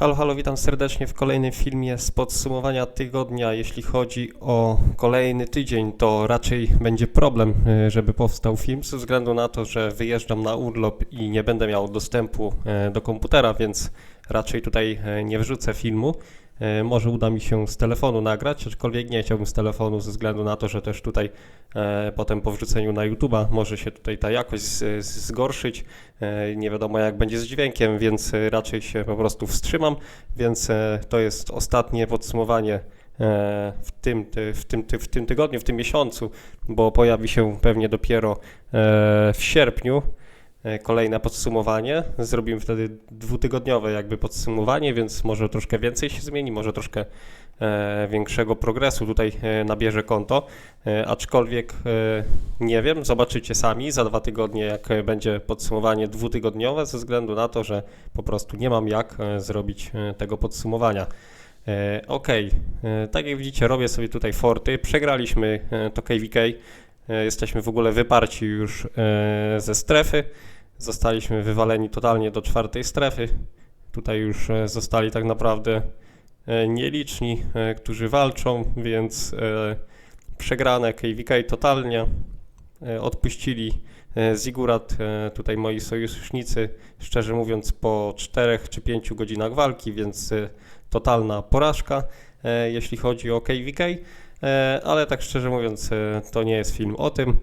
Halo, halo, witam serdecznie w kolejnym filmie z podsumowania tygodnia. Jeśli chodzi o kolejny tydzień, to raczej będzie problem, y, żeby powstał film, ze względu na to, że wyjeżdżam na urlop i nie będę miał dostępu e, do komputera, więc raczej tutaj e, nie wrzucę filmu. E, Może uda mi się z telefonu nagrać, aczkolwiek nie chciałbym z telefonu ze względu na to, że też tutaj e, potem po wrzuceniu na YouTube'a może się tutaj ta jakość zgorszyć. E, nie wiadomo jak będzie z dźwiękiem, więc raczej się po prostu wstrzymam. Więc to jest ostatnie podsumowanie w tym, ty, w, tym, ty, w tym tygodniu, w tym miesiącu, bo pojawi się pewnie dopiero w sierpniu kolejne podsumowanie. Zrobimy wtedy dwutygodniowe jakby podsumowanie, więc może troszkę więcej się zmieni, może troszkę e, większego progresu tutaj e, nabierze konto, e, aczkolwiek e, nie wiem, zobaczycie sami za dwa tygodnie, jak e, będzie podsumowanie dwutygodniowe, ze względu na to, że po prostu nie mam jak e, zrobić e, tego podsumowania. E, e, tak jak widzicie, robię sobie tutaj forty. Przegraliśmy e, to KVK. E, Jesteśmy w ogóle wyparci już e, ze strefy. Zostaliśmy wywaleni totalnie do czwartej strefy. Tutaj już e, zostali tak naprawdę nieliczni, którzy walczą, więc przegrane KVK totalnie. Odpuścili Zigurat, tutaj moi sojusznicy, szczerze mówiąc, po 4 czy 5 godzinach walki, więc totalna porażka, jeśli chodzi o KVK. E, ale tak szczerze mówiąc, e, to nie jest film o tym.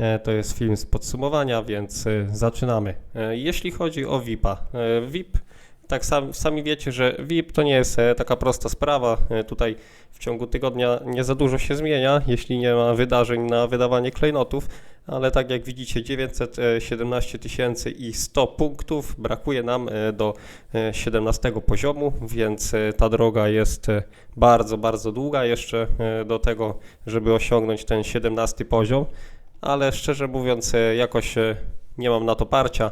E, To jest film z podsumowania, więc zaczynamy. Jeśli chodzi o VIP-a, VIP, tak sam, sami wiecie, że VIP to nie jest e, taka prosta sprawa. E, Tutaj w ciągu tygodnia nie za dużo się zmienia, jeśli nie ma wydarzeń na wydawanie klejnotów, ale tak jak widzicie 917 tysięcy i 100 punktów brakuje nam e, do e, 17 poziomu, więc ta droga jest bardzo, bardzo długa jeszcze do tego, żeby osiągnąć ten 17 poziom, ale szczerze mówiąc jakoś nie mam na to parcia.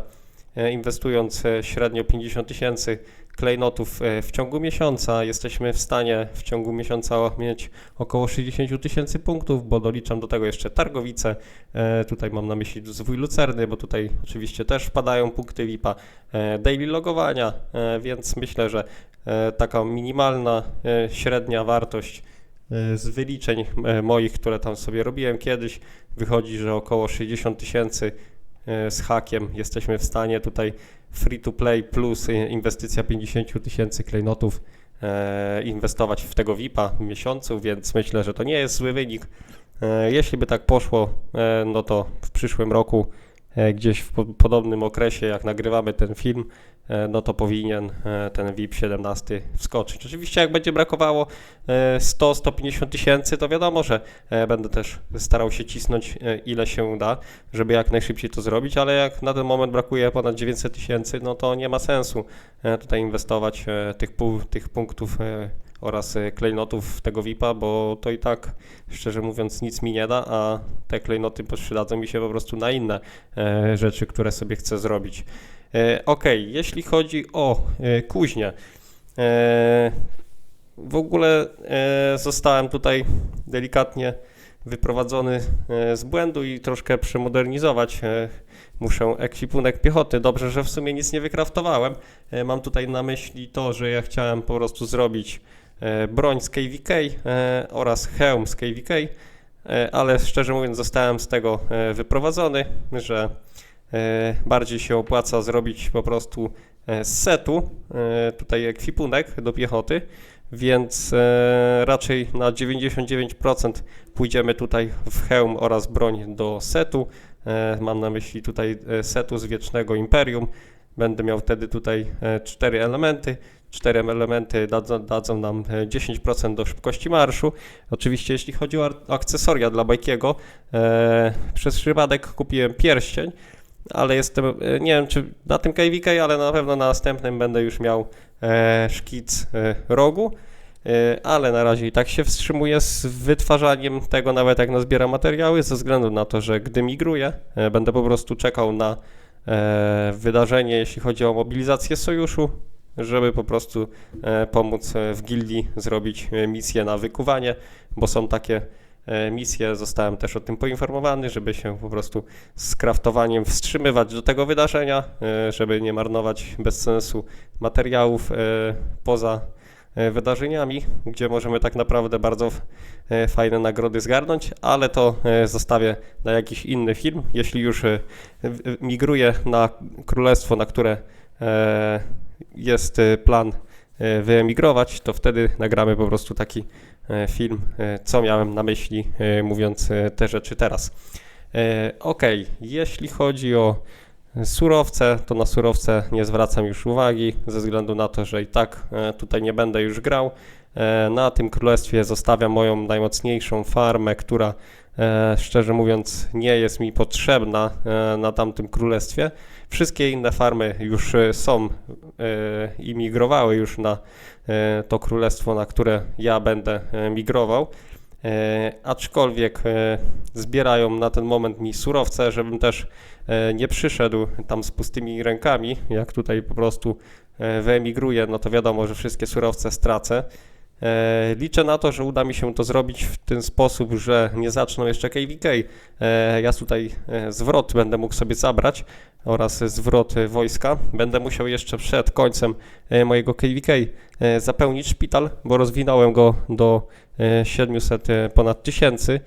E, Inwestując e, średnio 50 tysięcy klejnotów e, w ciągu miesiąca, jesteśmy w stanie w ciągu miesiąca mieć około 60 tysięcy punktów, bo doliczam do tego jeszcze Targowice. Tutaj mam na myśli zwój Lucerny, bo tutaj oczywiście też wpadają punkty VIP-a, daily logowania, więc myślę, że taka minimalna średnia wartość z wyliczeń moich, które tam sobie robiłem kiedyś, wychodzi, że około 60 tysięcy z hakiem jesteśmy w stanie tutaj free to play plus e, inwestycja 50 tysięcy klejnotów e, inwestować w tego VIP-a w miesiącu, więc myślę, że to nie jest zły wynik. E, jeśli by tak poszło, e, no to w przyszłym roku e, gdzieś w po, podobnym okresie, jak nagrywamy ten film, e, no to powinien e, ten VIP 17 wskoczyć. Oczywiście jak będzie brakowało e, 100-150 tysięcy, to wiadomo, że e, będę też starał się cisnąć e, ile się da, żeby jak najszybciej to zrobić, ale jak na ten moment brakuje ponad 900 tysięcy, no to nie ma sensu e, tutaj inwestować e, tych, tych punktów e, oraz e, klejnotów tego VIP-a, bo to i tak, szczerze mówiąc, nic mi nie da, a te klejnoty przydadzą mi się po prostu na inne e, rzeczy, które sobie chcę zrobić. E, ok, jeśli chodzi o e, kuźnię, e, w ogóle zostałem tutaj delikatnie wyprowadzony z błędu i troszkę przemodernizować. Muszę ekwipunek piechoty. Dobrze, że w sumie nic nie wykraftowałem. Mam tutaj na myśli to, że ja chciałem po prostu zrobić broń z KVK oraz hełm z KVK, ale szczerze mówiąc zostałem z tego wyprowadzony, że bardziej się opłaca zrobić po prostu e, z setu e, tutaj ekwipunek do piechoty, więc e, raczej na 99% pójdziemy tutaj w hełm oraz broń do setu. E, mam na myśli tutaj e, setu z Wiecznego Imperium. Będę miał wtedy tutaj e, cztery elementy. Cztery elementy dadzą, dadzą nam e, 10% do szybkości marszu. Oczywiście jeśli chodzi o akcesoria dla Bajkiego, e, przez przypadek kupiłem pierścień, ale jestem, e, nie wiem czy na tym KVK, ale na pewno na następnym będę już miał e, szkic e, rogu. E, Ale na razie i tak się wstrzymuję z wytwarzaniem tego, nawet jak nazbiera materiały, ze względu na to, że gdy migruję, e, będę po prostu czekał na e, wydarzenie, jeśli chodzi o mobilizację sojuszu, żeby po prostu e, pomóc e, w gildii zrobić e, misję na wykuwanie, bo są takie misję, zostałem też o tym poinformowany, żeby się po prostu z kraftowaniem wstrzymywać do tego wydarzenia, e, żeby nie marnować bez sensu materiałów e, poza e, wydarzeniami, gdzie możemy tak naprawdę bardzo e, fajne nagrody zgarnąć, ale to e, zostawię na jakiś inny film. Jeśli już e, migruję na królestwo, na które e, jest e, plan e, wyemigrować, to wtedy nagramy po prostu taki e, film, e, co miałem na myśli, e, mówiąc e, te rzeczy teraz. E, Ok, jeśli chodzi o surowce, to na surowce nie zwracam już uwagi, ze względu na to, że i tak e, tutaj nie będę już grał. E, Na tym królestwie zostawiam moją najmocniejszą farmę, która e, szczerze mówiąc nie jest mi potrzebna e, na tamtym królestwie. Wszystkie inne farmy już e, są e, i migrowały już na e, to królestwo, na które ja będę e, migrował. E, aczkolwiek e, zbierają na ten moment mi surowce, żebym też e, nie przyszedł tam z pustymi rękami. Jak tutaj po prostu e, wyemigruję, no to wiadomo, że wszystkie surowce stracę. E, Liczę na to, że uda mi się to zrobić w ten sposób, że nie zaczną jeszcze KVK. E, Ja tutaj e, zwrot będę mógł sobie zabrać oraz zwrot wojska. Będę musiał jeszcze przed końcem mojego KVK zapełnić szpital, bo rozwinąłem go do e, 700 e, ponad tysięcy,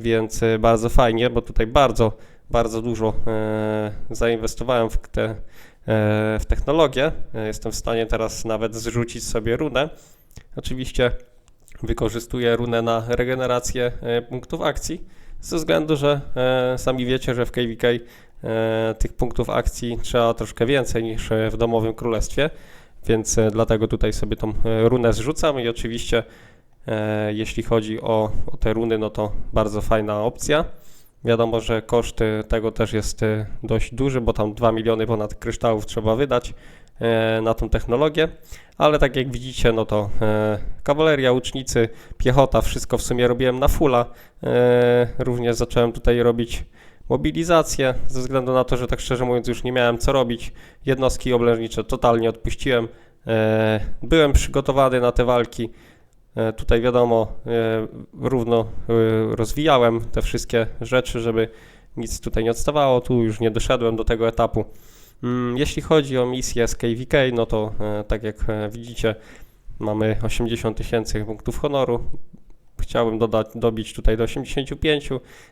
więc bardzo fajnie, bo tutaj bardzo, bardzo dużo zainwestowałem w, te, w technologię. Jestem w stanie teraz nawet zrzucić sobie runę. Oczywiście wykorzystuję runę na regenerację e, punktów akcji, ze względu, że e, sami wiecie, że w KVK e, tych punktów akcji trzeba troszkę więcej niż w domowym królestwie, więc dlatego tutaj sobie tą runę zrzucam i oczywiście jeśli chodzi o, o te runy, no to bardzo fajna opcja. Wiadomo, że koszt e, tego też jest e, dość duży, bo tam 2 miliony ponad kryształów trzeba wydać e, na tą technologię, ale tak jak widzicie, no to e, kawaleria, łucznicy, piechota, wszystko w sumie robiłem na fulla. Również zacząłem tutaj robić mobilizację, ze względu na to, że tak szczerze mówiąc już nie miałem co robić. Jednostki oblężnicze totalnie odpuściłem. Byłem przygotowany na te walki. E, Tutaj wiadomo, e, równo e, rozwijałem te wszystkie rzeczy, żeby nic tutaj nie odstawało. Tu już nie doszedłem do tego etapu. Mm, Jeśli chodzi o misję z KVK, no to tak jak widzicie, mamy 80 tysięcy punktów honoru. Chciałbym dodać, dobić tutaj do 85.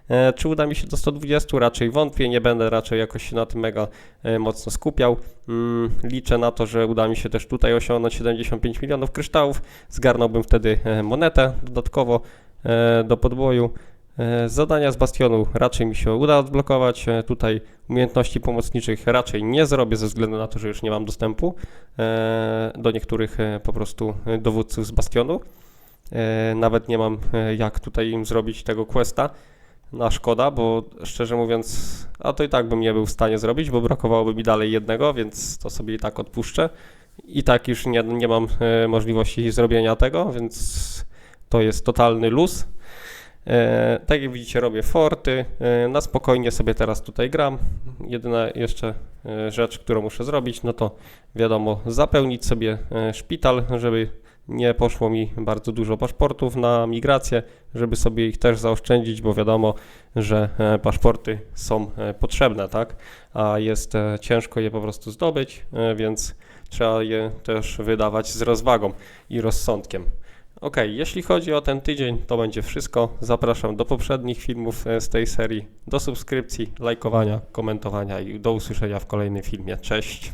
E, Czy uda mi się do 120? Raczej wątpię, nie będę raczej jakoś się na tym mega e, mocno skupiał. Mm, Liczę na to, że uda mi się też tutaj osiągnąć 75 milionów kryształów. Zgarnąłbym wtedy e, monetę dodatkowo do podboju. Zadania z bastionu raczej mi się uda odblokować. Tutaj umiejętności pomocniczych raczej nie zrobię ze względu na to, że już nie mam dostępu do niektórych po prostu dowódców z bastionu. E, Nawet nie mam e, jak tutaj im zrobić tego questa. Na szkoda, bo szczerze mówiąc, a to i tak bym nie był w stanie zrobić, bo brakowałoby mi dalej jednego, więc to sobie i tak odpuszczę. I tak już nie, nie mam e, możliwości zrobienia tego, więc to jest totalny luz. Tak jak widzicie, robię forty. Na spokojnie sobie teraz tutaj gram. Jedyna jeszcze rzecz, którą muszę zrobić, no to wiadomo, zapełnić sobie szpital, żeby nie poszło mi bardzo dużo paszportów na migrację, żeby sobie ich też zaoszczędzić, bo wiadomo, że e, paszporty są e, potrzebne, tak? A jest e, ciężko je po prostu zdobyć, więc trzeba je też wydawać z rozwagą i rozsądkiem. Ok, jeśli chodzi o ten tydzień, to będzie wszystko. Zapraszam do poprzednich filmów z tej serii, do subskrypcji, lajkowania, komentowania i do usłyszenia w kolejnym filmie. Cześć!